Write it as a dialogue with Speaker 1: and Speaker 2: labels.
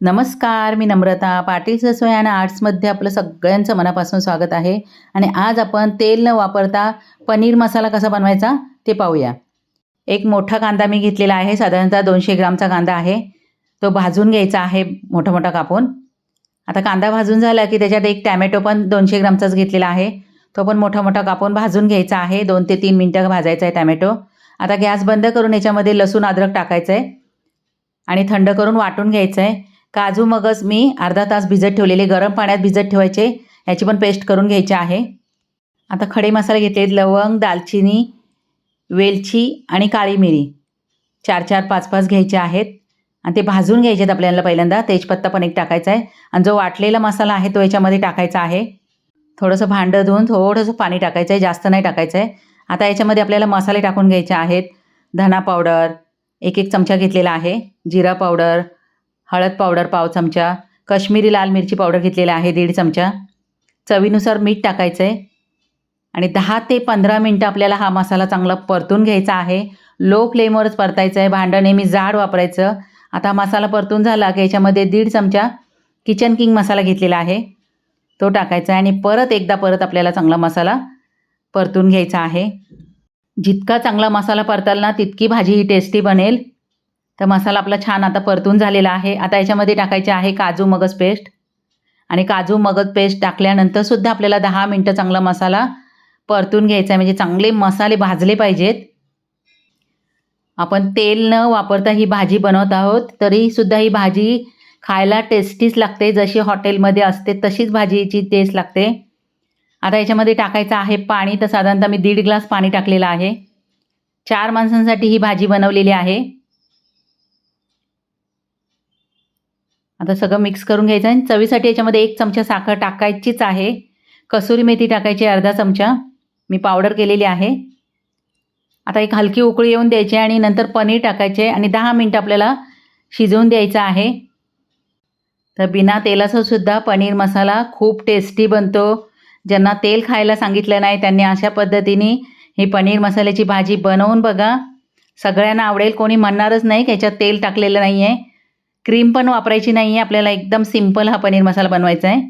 Speaker 1: नमस्कार मी नम्रता. पाटील ससोय आणि आर्ट्समध्ये आपलं सगळ्यांचं मनापासून स्वागत आहे. आणि आज आपण तेल न वापरता पनीर मसाला कसा बनवायचा ते पाहूया. एक मोठा कांदा मी घेतलेला आहे. साधारणतः दोनशे ग्रामचा कांदा आहे. तो भाजून घ्यायचा आहे मोठा मोठा कापून. आता कांदा भाजून झाला की त्याच्यात एक टॅमॅटो पण दोनशे ग्रामचाच घेतलेला आहे. तो पण मोठा मोठा कापून भाजून घ्यायचा आहे. दोन ते तीन मिनटं भाजायचा आहे टॅमॅटो. आता गॅस बंद करून याच्यामध्ये लसूण अद्रक टाकायचं आहे आणि थंड करून वाटून घ्यायचं आहे काजू मगज मी अर्धा तास भिजत ठेवलेले गरम पाण्यात भिजत ठेवायचे. याची पण पेस्ट करून घ्यायची आहे. आता खडे मसाले घेतले लवंग दालचिनी वेलची आणि काळी मिरी. चार चार पाच पाच घ्यायचे आहेत. आणि ते भाजून घ्यायचे आहेत आपल्याला पहिल्यांदा. तेजपत्ता पण एक टाकायचा आहे. आणि जो वाटलेला मसाला आहे तो याच्यामध्ये टाकायचा आहे. थोडंसं भांडं धुवून थोडंसं पाणी टाकायचं आहे. जास्त नाही टाकायचं आहे. आता याच्यामध्ये आपल्याला मसाले टाकून घ्यायचे आहेत. धना पावडर एक एक चमचा घेतलेला आहे. जिरा पावडर हळद पावडर पाव चमचा कश्मीरी लाल मिरची पावडर घेतलेला आहे दीड चमचा. चवीनुसार मीठ टाकायचं आहे आणि दहा ते पंधरा मिनटं आपल्याला हा मसाला चांगला परतून घ्यायचा आहे. लो फ्लेमवरच परतायचं आहे भांडं नेहमी जाड वापरायचं. आता मसाला परतून झाला की याच्यामध्ये दीड चमचा किचन किंग मसाला घेतलेला आहे. तो टाकायचा आहे आणि परत एकदा परत आपल्याला चांगला मसाला परतून घ्यायचा आहे. जितका चांगला मसाला परताल ना तितकी भाजी ही टेस्टी बनेल. तर मसाला आपला छान आता परतून झालेला आहे. आता याच्यामध्ये टाकायचे आहे काजू मगज पेस्ट. आणि काजू मगज पेस्ट टाकल्यानंतरसुद्धा आपल्याला दहा मिनटं चांगला मसाला परतून घ्यायचा आहे. म्हणजे चांगले मसाले भाजले पाहिजेत. आपण तेल न वापरता ही भाजी बनवत आहोत तरीसुद्धा ही भाजी खायला टेस्टीच लागते. जशी हॉटेलमध्ये असते तशीच भाजीची टेस्ट लागते. आता याच्यामध्ये टाकायचं आहे पाणी. तर साधारणतः मी दीड ग्लास पाणी टाकलेलं आहे. चार माणसांसाठी ही भाजी बनवलेली आहे. आता सगळं मिक्स करून घ्यायचं आणि चवीसाठी याच्यामध्ये एक चमचा साखर टाकायचीच आहे. कसुरी मेथी टाकायची अर्धा चमचा. मी पावडर केलेली आहे. आता एक हलकी उकळी येऊन द्यायची आणि नंतर पनीर टाकायचे आणि दहा मिनटं आपल्याला शिजवून द्यायचं आहे. तर बिना तेलाचंसुद्धा पनीर मसाला खूप टेस्टी बनतो. ज्यांना तेल खायला सांगितलं नाही त्यांनी अशा पद्धतीने ही पनीर मसाल्याची भाजी बनवून बघा. सगळ्यांना आवडेल कोणी म्हणणारच नाही की याच्यात तेल टाकलेलं नाही आहे क्रीम पण वापरायची नाही आहे आपल्याला एकदम सिंपल हा पनीर मसाला बनवायचा आहे